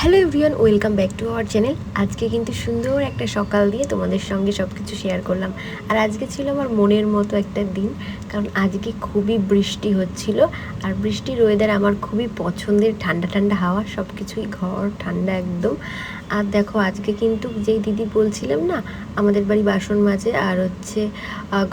Hello everyone, welcome back to our channel. আজকে কিন্তু সুন্দর একটা সকাল দিয়ে তোমাদের সঙ্গে সব কিছু শেয়ার করলাম। আর আজকে ছিল আমার মনের মতো একটা দিন, কারণ আজকে খুবই বৃষ্টি হচ্ছিল। আর বৃষ্টির ওয়েদার আমার খুবই পছন্দের, ঠান্ডা ঠান্ডা হাওয়া সব কিছুই ঘর, ঠান্ডা একদম। আর দেখো, আজকে কিন্তু যেই দিদি বলছিলাম না, আমাদের বাড়ি বাসন মাজে আর হচ্ছে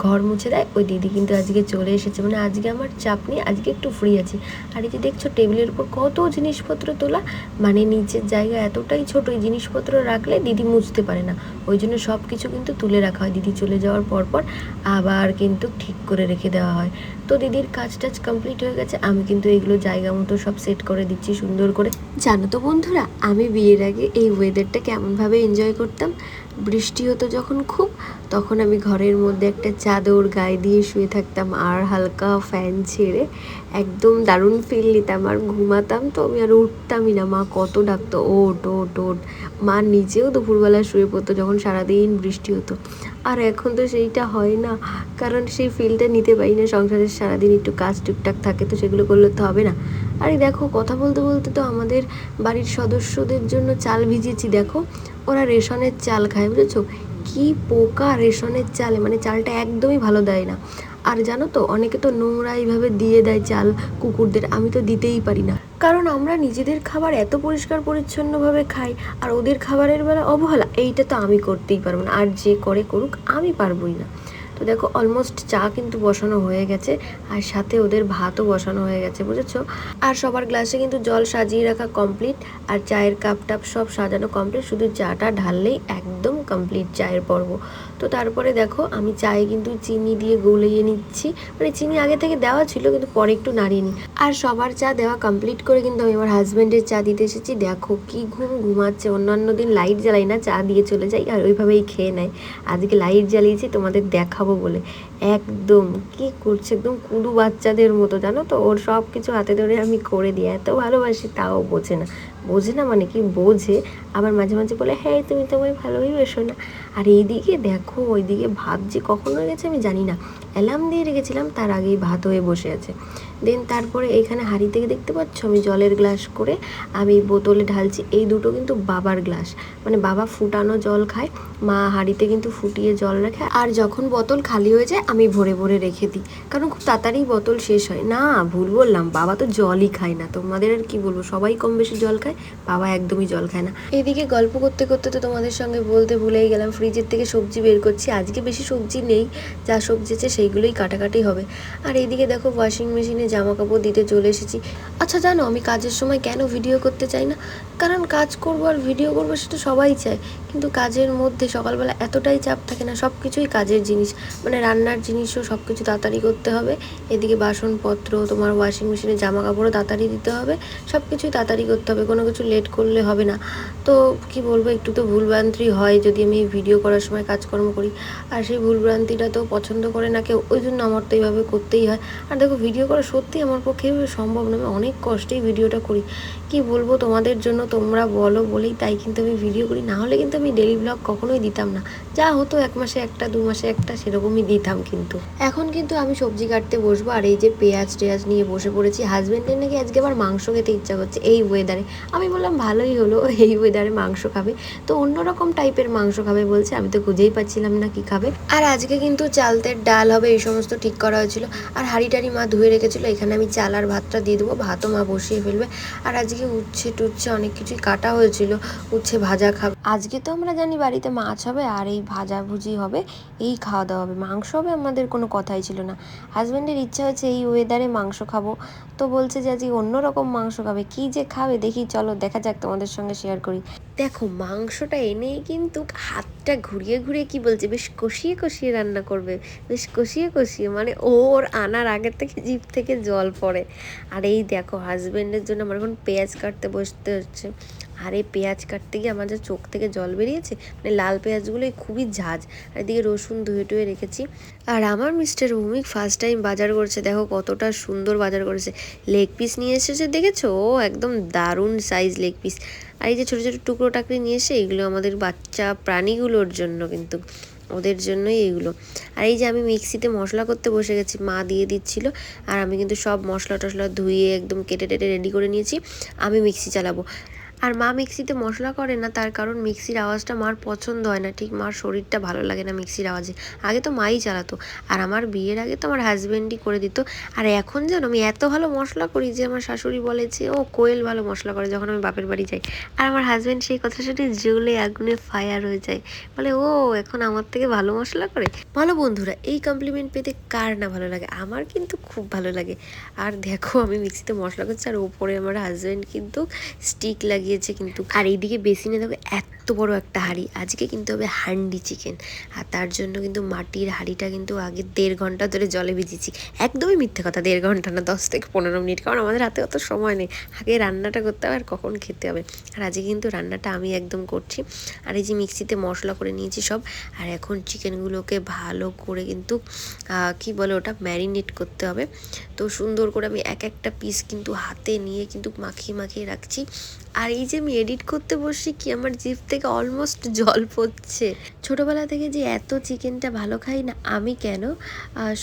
ঘর মুছে দেয়, ওই দিদি কিন্তু আজকে চলে এসেছে। মানে আজকে আমার চাপ নেই, আজকে একটু ফ্রি আছি। আর এই যে দেখছ, টেবিলের উপর কত জিনিসপত্র তোলা মানে নিচের জায়গা এতটাই ছোট, এই জিনিসপত্র রাখলে দিদি মুছতে পারে না। ওই জন্য সব কিছু কিন্তু তুলে রাখা হয়। দিদি চলে যাওয়ার পর পর আবার কিন্তু ঠিক করে রেখে দেওয়া হয়। তো দিদির কাজ টাজ কমপ্লিট হয়ে গেছে, আমি কিন্তু এগুলো জায়গা মতো সব সেট করে দিচ্ছি সুন্দর করে। জানো তো বন্ধুরা, আমি বিয়ের আগে এই ওয়েদারটা কেমনভাবে এনজয় করতাম বৃষ্টি হতো যখন খুব, তখন আমি ঘরের মধ্যে একটা চাদর গায়ে দিয়ে শুয়ে থাকতাম আর হালকা ফ্যান ছেড়ে একদম দারুণ ফিল নিতাম। আর ঘুমাতাম তো আমি আর উঠতামই না। মা কত ডাকতো ওট ওট ওট মা নিজেও দুপুরবেলা শুয়ে পড়তো যখন সারাদিন বৃষ্টি হতো। আর এখন তো সেইটা হয় না, কারণ সেই ফিলটা নিতে পারি না। সংসারের সারাদিন একটু কাজ টুকটাক থাকে তো সেগুলো করলে তো হবে না। আরে দেখো, কথা বলতে বলতে তো আমাদের বাড়ির সদস্যদের জন্য চাল ভিজিয়েছি দেখো ওরা রেশনের চাল খায়, বুঝেছ? কি পোকা রেশনের চালে মানে চালটা একদমই ভালো দেয় না। আর জানো তো, অনেকে তো নোংরা এইভাবে দিয়ে দেয় চাল কুকুরদের, আমি তো দিতেই পারি না। কারণ আমরা নিজেদের খাবার এত পরিষ্কার পরিচ্ছন্নভাবে খাই, আর ওদের খাবারের বেলা অবহেলা, এইটা তো আমি করতেই পারব না, আর যে করে করুক, আমি পারবই না। তো দেখো অলমোস্ট চা কিন্তু বসানো হয়ে গেছে, আর সাথে ওদের ভাতও বসানো হয়ে গেছে, বুঝেছ? আর সবার গ্লাসে কিন্তু জল সাজিয়ে রাখা কমপ্লিট আর চায়ের কাপ টাপ সব সাজানো কমপ্লিট শুধু চাটা ঢাললেই একদম কমপ্লিট চায়ের পর্ব। তো তারপরে দেখো, আমি চায়ে কিন্তু চিনি দিয়ে গলিয়ে নিচ্ছি। মানে চিনি আগে থেকে দেওয়া ছিল, কিন্তু পরে একটু নাড়িয়ে নিই। আর সবার চা দেওয়া কমপ্লিট করে কিন্তু আমি আমার হাজব্যান্ডের চা দিতে এসেছি। দেখো কি ঘুম ঘুমাচ্ছে, অন্যান্য দিন লাইট জ্বালাই না, চা দিয়ে চলে যাই আর ওইভাবেই খেয়ে নেয়। আজকে লাইট জ্বালিয়েছি, তোমাদের দেখাবো বলে। একদম, কি করছে? একদম কুডু বাচ্চাদের মতো, জানো তো? ওর সব কিছু হাতে ধরে আমি করে দিই। এত ভালোবাসি, তাও বোঝে না। বোঝে না মানে কি বোঝে? আবার মাঝে মাঝে বলে হ্যাঁ তুমি তোমায় ভালোই বেসো না। আর এইদিকে দেখো, ওইদিকে ভাত যে কখন হয়ে গেছে আমি জানি না। অ্যালার্ম দিয়ে রেখেছিলাম, তার আগেই ভাত হয়ে বসে আছে। দেন তারপরে এখানে হাঁড়ি থেকে দেখতে পাচ্ছ আমি জলের গ্লাস করে আমি বোতলে ঢালছি। এই দুটো কিন্তু বাবার গ্লাস। মানে বাবা ফুটানো জল খায়, মা হাঁড়িতে কিন্তু ফুটিয়ে জল রাখে। আর যখন বোতল খালি হয়ে যায়, আমি ভরে ভরে রেখে দিই। কারণ খুব তাড়াতাড়ি বোতল শেষ হয়। না, ভুল বললাম, বাবা তো জলই খায় না। তোমাদের আর কি বলব? সবাই কম বেশি জল খায়, বাবা একদমই জল খায় না। এদিকে গল্প করতে করতে তো তোমাদের সঙ্গে বলতে ভুলেই গেলাম। ফ্রিজের থেকে সবজি বের করছি। আজকে বেশি সবজি নেই, যা সবজি আছে সেইগুলোই কাটাকাটি হবে। আর এইদিকে দেখো ওয়াশিং মেশিনে জামা কাপড় দিতে চলে এসেছি। আচ্ছা জানো আমি কাজের সময় কেন ভিডিও করতে চাই না? কারণ কাজ করব আর ভিডিও করব সেটা সবাই চায়। কিন্তু কাজের মধ্যে সকালবেলা এতটাই চাপ থাকে না সব কিছুই কাজের জিনিস। মানে রান্নার জিনিসও সব কিছু তাড়াতাড়ি করতে হবে। এদিকে বাসনপত্র, তোমার ওয়াশিং মেশিনে জামা কাপড়ও তাড়াতাড়ি দিতে হবে। সব কিছুই তাড়াতাড়ি করতে হবে, কোনো কিছু লেট করলে হবে না। তো কি বলব, একটু তো ভুলভ্রান্তি হয় যদি আমি ভিডিও করার সময় কাজকর্ম করি। আর সেই ভুলভ্রান্তিটা তো পছন্দ করে না কেউ, ওই জন্য আমার তো এইভাবে করতেই হয়। আর দেখো ভিডিও করা সত্যি আমার পক্ষে এভাবে সম্ভব না। আমি অনেক কষ্টেই ভিডিওটা করি। কি বলব, তোমাদের জন্য তোমরা বলো বলেই তাই কিন্তু আমি ভিডিও করি। না হলে কিন্তু আমি ডেলি ব্লগ কখনোই দিতাম না। যা হতো এক মাসে একটা, দু মাসে একটা, সেরকমই দিতাম কিন্তু। এখন কিন্তু আমি সবজি কাটতে বসবো আর এই যে পেঁয়াজ টেয়াজ নিয়ে বসে পড়েছি হাজব্যান্ডের নাকি আজকে আবার মাংস খেতে ইচ্ছা করছে এই ওয়েদারে আমি বললাম, ভালোই হলো, এই ওয়েদারে মাংস খাবে। তো অন্যরকম টাইপের মাংস খাবে বলছে, আমি তো খুঁজেই পাচ্ছিলাম না কি খাবে। আর আজকে কিন্তু চালতের ডাল হবে, এই সমস্ত ঠিক করা হয়েছিল। আর হাঁড়ি টাড়ি মা ধুয়ে রেখেছিল, এখানে আমি চাল আর ভাতটা দিয়ে দেবো, ভাতও মা বসিয়ে ফেলবে। আর আজকে উচ্ছে টুচ্ছে অনেক কিছুই কাটা হয়েছিল, উচ্ছে ভাজা খাবে। আজকে তো আমরা জানি বাড়িতে মাছ হবে আর এই ভাজা ভুজি হবে, এই খাওয়া দাওয়া হবে। মাংস হবে আমাদের কোনো কথাই ছিল না। হাজব্যান্ডের ইচ্ছা হচ্ছে এই ওয়েদারে মাংস খাব। তো বলছে যে আজকে অন্যরকম মাংস খাবে, কি যে খাবে দেখি, চলো দেখা যাক তোমাদের সঙ্গে শেয়ার করি। দেখো, মাংসটা এনেই কিন্তু হাতটা ঘুরিয়ে ঘুরিয়ে কি বলছে, বেশ কষিয়ে কষিয়ে রান্না করবে, বেশ কষিয়ে কষিয়ে মানে ওর আনার আগের থেকে জিভ থেকে জল পড়ে। আর এই দেখো হাজব্যান্ডের জন্য আমার এখন পেঁয়াজ কাটতে বসতে হচ্ছে। আর এই পেঁয়াজ কাটতে গিয়ে আমার যে চোখ থেকে জল বেরিয়েছে মানে লাল পেঁয়াজগুলোই খুবই ঝাঁজ। আর এদিকে রসুন ধুয়ে টুয়ে রেখেছি। আর আমার মিস্টার ভৌমিক ফার্স্ট টাইম বাজার করছে, দেখো কতটা সুন্দর বাজার করেছে। লেগ পিস নিয়ে এসেছে, দেখেছ? ও একদম দারুণ সাইজ লেগ পিস আর এই যে ছোটো ছোটো টুকরো টাকরি নিয়ে এসে, এগুলো আমাদের বাচ্চা প্রাণীগুলোর জন্য কিন্তু, ওদের জন্যই এইগুলো আর এই যে আমি মিক্সিতে মশলা করতে বসে গেছি, মা দিয়ে দিচ্ছিল। আর আমি কিন্তু সব মশলা টশলা ধুয়ে একদম কেটে টেটে রেডি করে নিয়েছি। আমি মিক্সি চালাবো। আর মা মিক্সিতে মশলা করে না, তার কারণ মিক্সির আওয়াজটা মার পছন্দ হয় না, ঠিক? মার শরীরটা ভালো লাগে না মিক্সির আওয়াজে। আগে তো মাই চালাতো। আর আমার বিয়ের আগে তো আমার হাজব্যান্ডই করে দিত। আর এখন জানো আমি এত ভালো মশলা করি যে আমার শাশুড়ি বলে যে, ও, কোয়েল ভালো মশলা করে যখন আমি বাপের বাড়ি যাই। আর আমার হাজব্যান্ড সেই কথা শুনে জ্বলে আগুনে ফায়ার হয়ে যায়। বলে, ও, এখন আমার থেকে ভালো মশলা করে? ভালো বন্ধুরা, এই কমপ্লিমেন্ট পেতে কার না ভালো লাগে? আমার কিন্তু খুব ভালো লাগে। আর দেখো, আমি মিক্সিতে মশলা করছি, আর ওপরে আমার হাজব্যান্ড কিন্তু স্টিক লাগিয়েছে কিন্তু। আর এইদিকে বেসিনে দেখো এত বড় একটা হাঁড়ি। আজকে কিন্তু হবে হান্ডি চিকেন। আর তার জন্য কিন্তু মাটির হাঁড়িটা কিন্তু আগে দেড় ঘণ্টা ধরে জলে ভিজিয়েছি। একদমই মিথ্যে কথা, দেড় ঘণ্টা না, দশ থেকে পনেরো মিনিট। কারণ আমাদের হাতে অত সময় নেই। আগে রান্নাটা করতে হবে আর কখন খেতে হবে। আর আজকে কিন্তু রান্নাটা আমি একদম করছি। আর এই যে মিক্সিতে মশলা করে নিয়েছি সব। আর এখন চিকেনগুলোকে ভালো করে কিন্তু কি বলে ওটা, ম্যারিনেট করতে হবে। তো সুন্দর করে আমি এক একটা পিস কিন্তু হাতে নিয়ে কিন্তু মাখিয়ে মাখিয়ে রাখছি। আর এই যে আমি এডিট করতে বসছি, কি আমার জিভ অলমোস্ট জল পড়ছে। ছোটবেলা থেকে যে এত চিকেনটা ভালো খাই না, আমি কেন?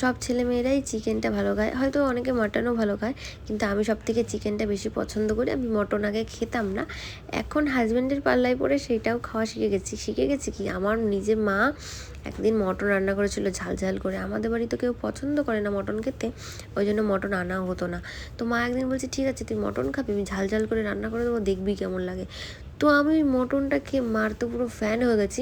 সব ছেলেমেয়েরাই চিকেনটা ভালো খায়। হয়তো অনেকে মাটনও ভালো খায়, কিন্তু আমি সব থেকে চিকেনটা বেশি পছন্দ করি। আমি মটন আগে খেতাম না। এখন হাজব্যান্ডের পাল্লায় পরে সেটাও খাওয়া শিখে গেছি। শিখে গেছি কি? আমার নিজের মা একদিন মটন রান্না করেছিল, ঝাল ঝাল করে। আমাদের বাড়ি তো কেউ পছন্দ করে না মটন খেতে, ওই জন্য মটন আনাও হতো না। তো মা একদিন বলছে, ঠিক আছে, তুই মটন খাবি, আমি ঝাল ঝাল করে রান্না করে দেবো, দেখবি কেমন লাগে। তো আমি মটনটা খেয়ে মার তো পুরো ফ্যান হয়ে গেছি।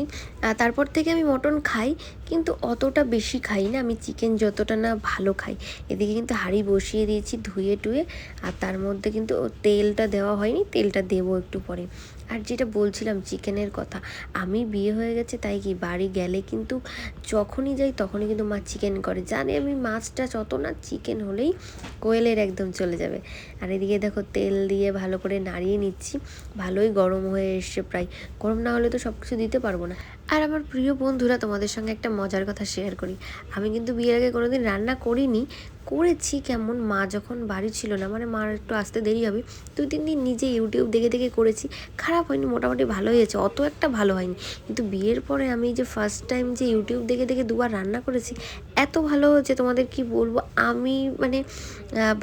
তারপর থেকে আমি মটন খাই, কিন্তু অতটা বেশি খাই না। আমি চিকেন যতটা না ভালো খাই। এদিকে কিন্তু হাঁড়ি বসিয়ে দিয়েছি ধুয়ে টুয়ে, আর তার মধ্যে কিন্তু তেলটা দেওয়া হয়নি, তেলটা দেবো একটু পরে। আর যেটা বলছিলাম চিকেনের কথা, আমি বিয়ে হয়ে গেছে তাই কি বাড়ি গেলে কিন্তু যখনই যাই তখনই কিন্তু মা চিকেন করে। জানে আমি মাছটা যত না চিকেন হলেই কোয়েলের একদম চলে যাবে। আর এদিকে দেখো তেল দিয়ে ভালো করে নাড়িয়ে নিচ্ছি, ভালোই গরম হয়ে এসছে প্রায়। গরম না হলে তো সব কিছু দিতে পারব না। আর আমার প্রিয় বন্ধুরা, তোমাদের সঙ্গে একটা মজার কথা শেয়ার করি। আমি কিন্তু বিয়ের আগে কোনোদিন রান্না করিনি, করেছি কেমন, মা যখন বাড়ি ছিল না মানে মার একটু আসতে দেরি হবে, দুই তিন দিন নিজে ইউটিউব দেখে দেখে করেছি, খারাপ হয়নি, মোটামুটি ভালো হয়েছে, অত একটা ভালো হয়নি। কিন্তু বিয়ের পরে আমি যে ফার্স্ট টাইম যে ইউটিউব দেখে দেখে দুবার রান্না করেছি এত ভালো যে তোমাদের কি বলব? আমি মানে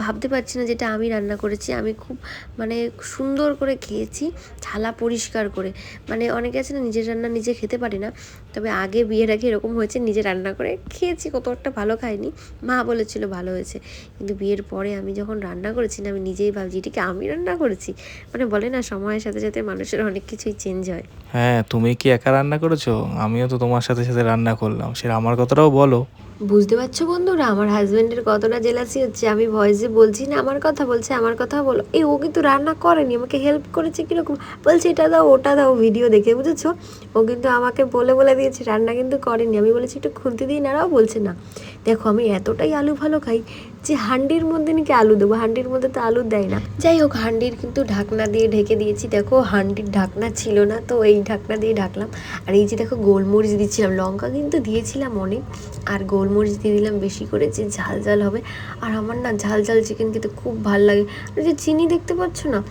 ভাবতে পারছি না যেটা আমি রান্না করেছি। আমি খুব মানে সুন্দর করে খেয়েছি, থালা পরিষ্কার করে। মানে অনেকে আছে না, নিজের রান্না নিজে খেতে পারে না। তবে আগে বিয়ের আগে এরকম হয়েছে, নিজে রান্না করে খেয়েছি কত একটা ভালো খাইনি। মা বলেছিল ভালো হয়েছে। কিন্তু বিয়ের পরে আমি যখন রান্না করেছি না, আমি নিজেই ভাবছি এটাকে আমি রান্না করেছি? মানে বলে না, সময়ের সাথে সাথে মানুষের অনেক কিছুই চেঞ্জ হয়। হ্যাঁ তুমি কি একা রান্না করেছ? আমিও তো তোমার সাথে সাথে রান্না করলাম। সেটা আমার কথাটাও বলো। বুঝতে পারছ বন্ধুরা? আমার হাজব্যান্ডের কতটা জেলাসি হচ্ছে? আমি ভয়েসে বলছি না, আমার কথা বলছে, আমার কথা বলো। এই ও কিন্তু রান্না করেনি, আমাকে হেল্প করেছে কীরকম? বলছে, এটা দাও, ওটা দাও ভিডিও দেখে, বুঝেছ? ও কিন্তু আমাকে বলে বলে দিয়েছে, রান্না কিন্তু করেনি। আমি বলেছি, একটু খুলতে দিই নারাও বলছে, না। দেখো, আমি এতটাই আলু ভালো খাই যে হান্ডির মধ্যে নাকি আলু দেবো? হান্ডির মধ্যে তো আলু দেয় না। যাই হোক, হান্ডির কিন্তু ঢাকনা দিয়ে ঢেকে দিয়েছি। দেখো, হান্ডির ঢাকনা ছিল না তো, এই ঢাকনা দিয়ে ঢাকলাম। আর এই যে দেখো, গোলমরিচ দিচ্ছিলাম। লঙ্কা কিন্তু দিয়েছিলাম অনেক। আর গোলমরিচ দিয়ে দিলাম বেশি করে, যে ঝাল ঝাল হবে। আর আমার না ঝাল ঝাল চিকেন খেতে খুব ভালো লাগে। আর যে চিনি দেখতে পাচ্ছ না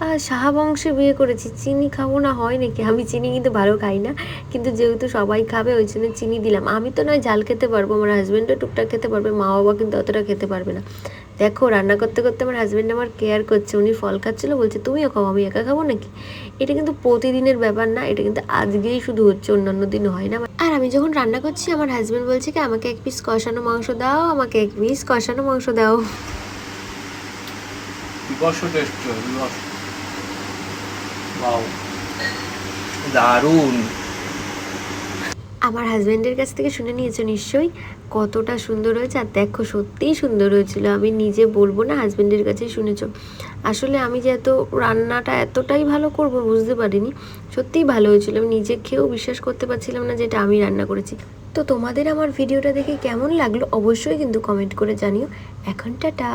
আর সাহা বংশে বিয়ে করেছি। চিনি খাব না, হয় নাকি? আমি চিনি কিন্তু ভালো খাই না। কিন্তু যেহেতু সবাই খাবে, ওই জন্য চিনি দিলাম। আমি তো নয়, ঝাল খেতে পারব। আমার হাজব্যান্ডও টুকটাক খেতে পারবে মা বাবা কিন্তু অতটা খেতে পারবে না। দেখো, রান্না করতে করতে আমার হাজব্যান্ড আমার কেয়ার করছে। উনি ফল খাচ্ছিল, বলছে, তুমিও খাও, আমি একা খাব নাকি? এটা কিন্তু প্রতিদিনের ব্যাপার না, এটা কিন্তু আজকেই শুধু হচ্ছে, অন্যান্য দিন হয় না। আর আমি যখন রান্না করছি, আমার হাজব্যান্ড বলছে কি, আমাকে এক পিস কষানো মাংস দাও, আমাকে এক পিস কষানো মাংস দাও। টেস্ট বাও দারুণ। আমার হাজব্যান্ডের কাছ থেকে শুনে নিয়েছো নিশ্চয়ই? কতটা সুন্দর হয়েছে। আর দেখো, সত্যিই সুন্দর হয়েছিল। আমি নিজে বলব না হাজব্যান্ডের কাছেই শুনেছো। আসলে আমি যে এত রান্নাটা এতটাই ভালো করব বুঝতে পারিনি। সত্যিই ভালো হয়েছিল। আমি নিজে খেয়েও বিশ্বাস করতে পারছিলাম না যেটা আমি রান্না করেছি। তো তোমাদের আমার ভিডিওটা দেখে কেমন লাগল? অবশ্যই কিন্তু কমেন্ট করে জানিও। এখন টাটা।